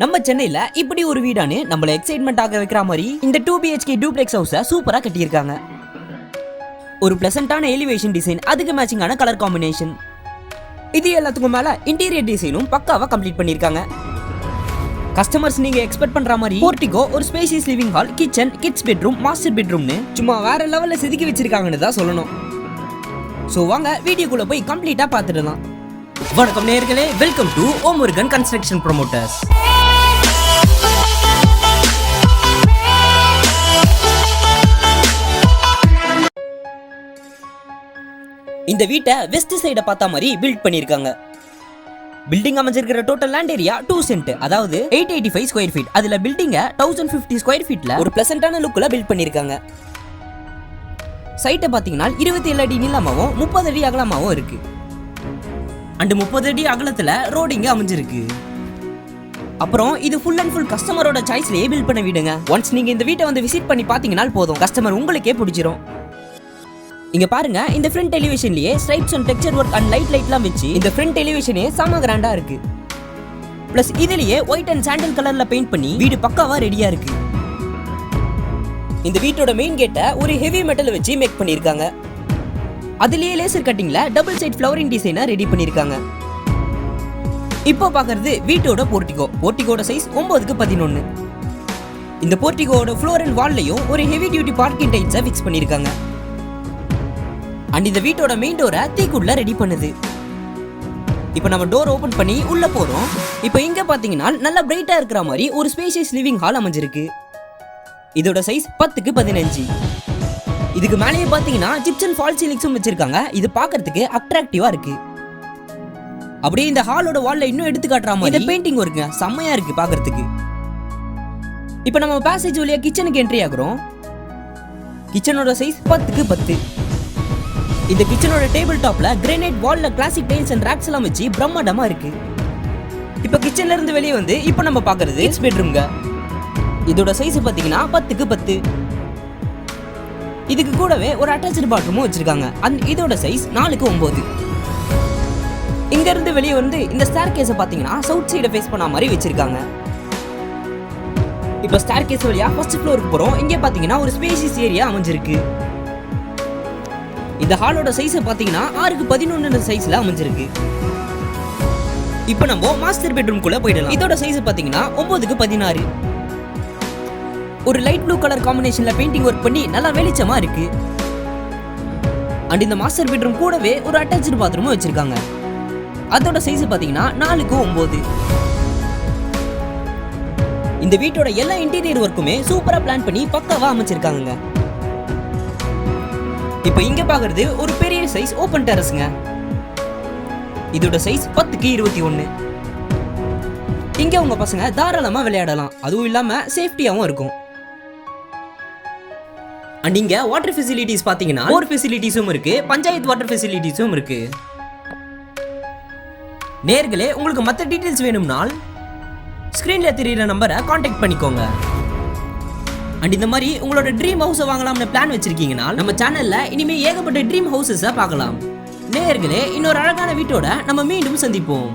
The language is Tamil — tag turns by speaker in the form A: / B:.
A: நம்ம சென்னையில இப்படி ஒரு வீடானு நம்மள எக்ஸைட்மெண்ட் ஆக வைக்கிற மாதிரி இந்த டூ பிஹெச்கே டூப்ளெக்ஸ் ஹவுஸை சூப்பரா கட்டியிருக்காங்க. ஒரு பிளசண்டான எலிவேஷன் டிசைன் அதுக்கு மேட்சிங்கான கலர் காம்பினேஷன் இது எல்லாத்துக்கும் மேல இன்டீரியர் டிசைனும் பக்காவா கம்ப்ளீட் பண்ணியிருக்காங்க. கஸ்டமர்ஸ் நீங்க எக்ஸ்பெக்ட் பண்ற மாதிரி போர்ட்டிகோ ஒரு spacious living hall kitchen kids bedroom master பெட்ரூம்னு சும்மா வேற லெவல்ல செதுக்கி வச்சிருக்காங்கன்னு தான் சொல்லணும். ஸோ வாங்க வீடியோக்குள்ள போய் கம்ப்ளீட்டா பார்த்துடலாம். வணக்கம் நேர்களே welcome to Om Murugan construction promoters இந்த வீட்டை வெஸ்ட் சைட பார்த்தா மாதிரி பில்ட் பண்ணியிருக்காங்க. பில்டிங் அமைஞ்சிருக்கிற total land area two cent அதாவது eight eighty five square feet அதுல பில்டிங்கை தௌசண்ட் ஃபிஃப்டி ஸ்கொயர் ஃபீட்ல ஒரு பிளசண்டான லுக்கில் பில்ட் பண்ணியிருக்காங்க. சைட்டை பார்த்தீங்கன்னா இருபத்தி ஏழு அடி நீளமாகவும் முப்பது அடி அகலமாகவும் இருக்கு. அண்ட் முப்பது அடி அகலத்தில் ரோடு இங்கே அமைஞ்சிருக்கு. அப்புறம் இது ஃபுல் அண்ட் ஃபுல் கஸ்டமரோட சாய்ஸ்லயே பில்ட் பண்ண வீடுங்க. ஒன்ஸ் நீங்க இந்த வீட்டை வந்து விசிட் பண்ணி பாத்தீங்கன்னா போதும். கஸ்டமர் உங்களுக்கே பிடிச்சிரும். இங்க பாருங்க இந்த front டெலிவிஷன்லயே stripes and texture work and light லைட்லாம் வச்சு இந்த ஃப்ரண்ட் டெலிவிஷனே செம கிராண்டா இருக்கு. பிளஸ் இதுலயே ஒயிட் அண்ட் சாண்டல் கலர்ல பெயிண்ட் பண்ணி வீடு பக்காவா ரெடியா இருக்கு. இந்த வீட்டோட மெயின் கேட்டை ஒரு ஹெவி மெட்டல் வச்சு மேக் பண்ணியிருக்காங்க. அதுலயே லேசர் கட்டிங்ல டபுள் சைட் ஃப்ளவரிங் டிசைனை ரெடி பண்ணியிருக்காங்க. இப்போ பார்க்கறது வீட்டோட போர்ட்டிகோ போர்ட்டிகோட சைஸ் ஒன்பதுக்கு பதினொன்று இந்த போர்ட்டிகோட ஃப்ளோர் அண்ட் வால்லையும் ஒரு ஹெவி டியூட்டி பார்க்கிங் டைட்ஸை ஃபிக்ஸ் பண்ணியிருக்காங்க. அண்ட் இந்த வீட்டோட மெயின் டோரை தீக்குள்ள ரெடி பண்ணுது. இப்போ நம்ம டோர் ஓபன் பண்ணி உள்ள போறோம். இப்போ இங்க பாத்தீங்கன்னா நல்லா பிரைட்டா இருக்கிற மாதிரி ஒரு ஸ்பேஷியஸ் லிவிங் ஹால் அமைஞ்சிருக்கு. இதோட சைஸ் பத்துக்கு பதினஞ்சு. இதுக்கு மேலேயே பாத்தீங்கன்னா ஜிப்சன் ஃபால் சீலிங்ஸும் வச்சிருக்காங்க. இது பார்க்கிறதுக்கு அட்ராக்டிவா இருக்கு. அப்படியே இந்த ஹாலோட வால்ல இன்னும் எடுத்து காட்டுற மாதிரி இந்த பெயிண்டிங் ஒர்க்குங்க செம்மையா இருக்கு பார்க்கிறதுக்கு இப்போ நம்ம பேசேஜ் வழியா கிச்சனுக்கு என்ட்ரி ஆகுறோம். கிச்சனோட சைஸ் பத்துக்கு பத்து. இந்த கிச்சனோட டேபிள் டாப்ல கிரானைட் வால்ல கிளாசிக் டைல்ஸ் அண்ட் ரேக்ஸ் எல்லாம் வச்சு பிரம்மாண்டமா இருக்கு. இப்போ கிச்சன்ல இருந்து வெளியே வந்து இப்போ நம்ம பார்க்கிறது இட்ஸ் பெட்ரூம்ங்க இதோட சைஸ் பாத்தீங்கன்னா பத்துக்கு பத்து. இதுக்கு கூடவே ஒரு அட்டாச்சு பாத்ரூமும் வச்சிருக்காங்க. அந்த இதோட சைஸ் நாலுக்கு ஒன்பது இங்க இருந்து வெளியே வந்து இந்த ஸ்டார் கேஸை பாத்தீங்கன்னா சவுத் சைட ஃபேஸ் பண்ண மாதிரி வச்சிருக்காங்க. இப்போ ஸ்டார் கேஸ் வழியா ஃபர்ஸ்ட் ஃப்ளோருக்கு போறோம். இங்க பாத்தீங்கன்னா ஒரு ஸ்பேசியஸ் ஏரியா அமைஞ்சிருக்கு. இந்த ஹாலோட சைஸ் பாத்தீங்கன்னா ஆறுக்கு பதினொன்னு சைஸ்ல அமைஞ்சிருக்கு. இப்போ நம்ம மாஸ்டர் பெட்ரூம்குள்ள போயிடலாம். இதோட சைஸ் பாத்தீங்கன்னா ஒன்பதுக்கு பதினாறு. ஒரு லைட் ப்ளூ கலர் காம்பினேஷன்ல பெயிண்டிங் ஒர்க் பண்ணி நல்லா வெளிச்சமா இருக்கு. அண்ட் இந்த மாஸ்டர் பெட்ரூம் கூடவே ஒரு அட்டாச்சு பாத்ரூமும் வச்சிருக்காங்க. அதோட சைஸ் பாத்தீங்கன்னா நாலுக்கு ஒன்பது இந்த வீட்டோட எல்லா இன்டீரியர் ஒர்க்குமே சூப்பரா பிளான் பண்ணி பக்காவா அமைச்சிருக்காங்க இப்போ இங்க பாக்குறது ஒரு பெரிய சைஸ் ஓபன் டெரஸ்ங்க இதோட சைஸ் பத்துக்கு இருபத்தி ஒன்னு. இங்க உங்க பசங்க தாராளமா விளையாடலாம். அதுவும் இல்லாம சேஃப்டியாவும் இருக்கும். அண்ட் இங்க வாட்டர் ஃபெசிலிட்டிஸ் பாத்தீங்கன்னா போர் ஃபெசிலிட்டிஸும் இருக்கு பஞ்சாயத்து வாட்டர் ஃபெசிலிட்டிஸும் இருக்கு. நேர்களே உங்களுக்கு மற்ற டீட்டெயில்ஸ் வேணும்னால் ஸ்க்ரீனில் தெரியுற நம்பரை காண்டாக்ட் பண்ணிக்கோங்க. அண்ட் இந்த மாதிரி உங்களோட ட்ரீம் ஹவுஸை வாங்கலாம்னு பிளான் வச்சிருக்கீங்கன்னா நம்ம சேனல்ல இனிமே ஏகப்பட்ட ட்ரீம் ஹவுசஸை பார்க்கலாம். நேயர்களே இன்னொரு அழகான வீட்டோட நம்ம மீண்டும் சந்திப்போம்.